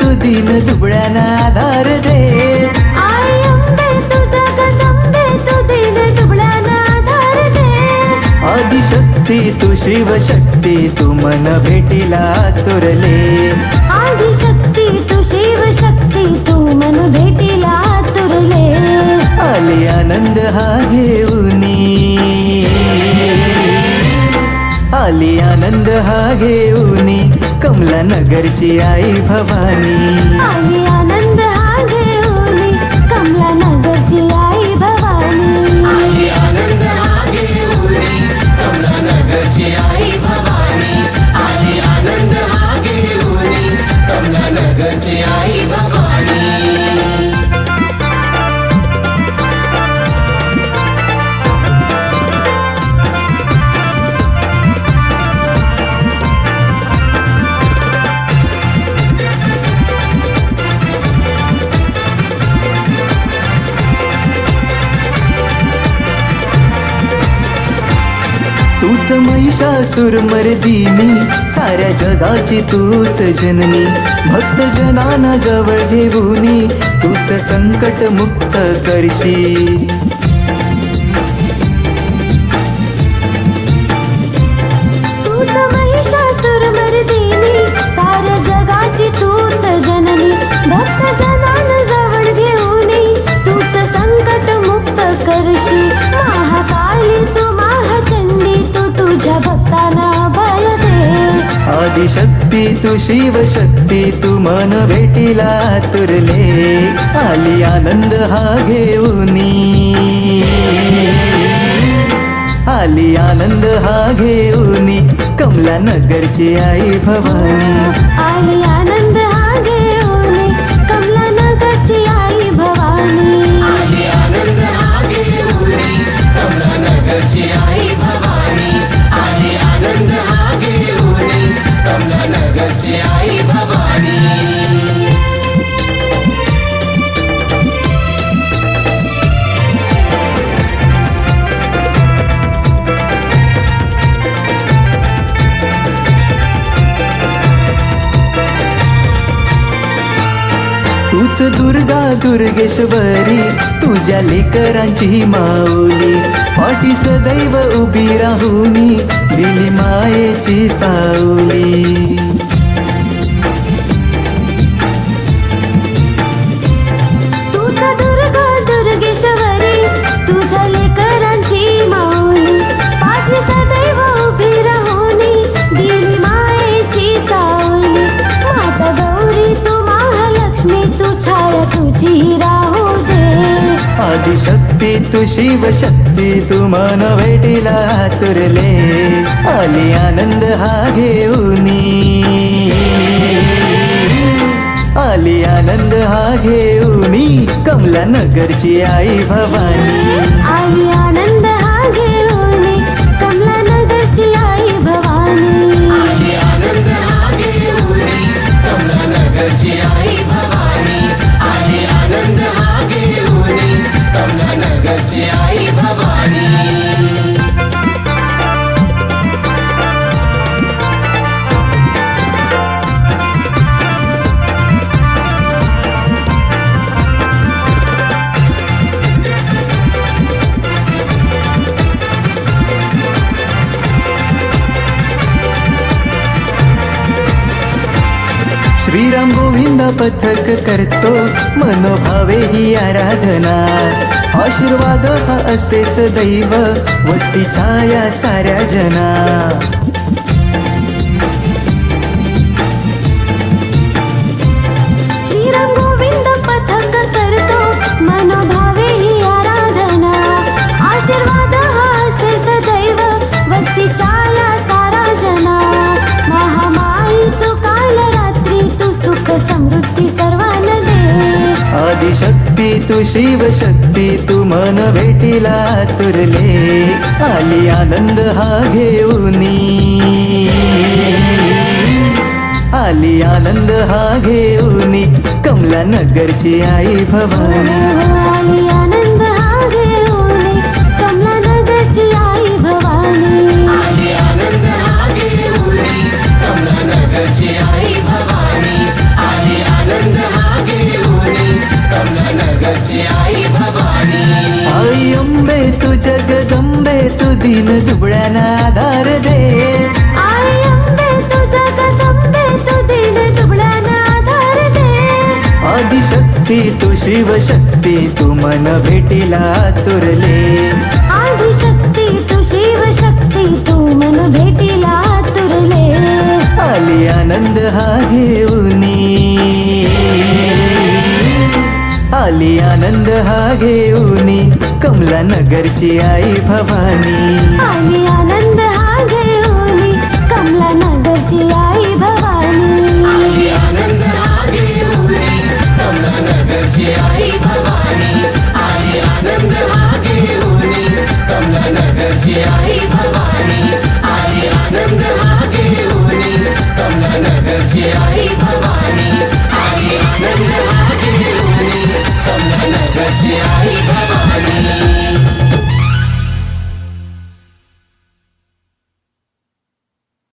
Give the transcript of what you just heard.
तू दीन दुबळ्यांना आधार दे. आई अंबे तू जगदंबे तू दीन दुबळ्यांना आधार दे. आदिशक्ती तू शिवशक्ती तू मन भेटीला तुरले. आदिशक्ती तू शिवशक्ती तू मन भेटीला तुरले. आले आनंद हा घेऊनी. आली आनंद हा घेऊनी. कमला नगरची आई भवानी. तूच महिषासुर मर्दिनी साऱ्या जगाची तूच जननी भक्त जनाना जवळ घेऊनी तूच संकट मुक्त करशी. आदिशक्ती तू शिवशक्ती तू मन भेटीला तुरले. आली आनंद हा घेऊनी. आली आनंद हा घेऊनी कमला नगरची आई भवानी. आणि तूच दुर्गा दुर्गेश्वरी तुझ्या लेकरांची माऊली. पाठी सदैव उभी राहुनी दिली मायेची सावली. आदिशक्ती तू शिवशक्ती तू मन भेटीला आतुरले आली आनंद हा घेऊनी आली आनंद हा घेऊनी कमला नगरची आई भवानी. श्रीराम गोविंद पथक करतो मनोभावे ही आराधना. आशीर्वाद हा असे सदैव वस्ती छाया साऱ्या जना. शक्ती तू शिवशक्ती तू मन भेटीला तुरले. आली आनंद हा घेऊनी आली आनंद हा घेऊनी कमला नगरची आई भवानी. दीन दुबळ्यांना आधार दे. आई अंबे तू जगदंबे तू दीन दुबळ्यांना आधार दे. आदिशक्ती तू शिवशक्ती तू मन भेटीला तुरले. आदिशक्ती तू शिवशक्ती तू मन भेटीला तुरले. आली आनंद हा घेऊनी. आली कमला नगरची आई भवानी. आणि आनंद हा घेऊनी कमला नगरची आई भवानी. आई भवानी. आणि आनंद हा घेऊनी कमला नगरची आई भवानी.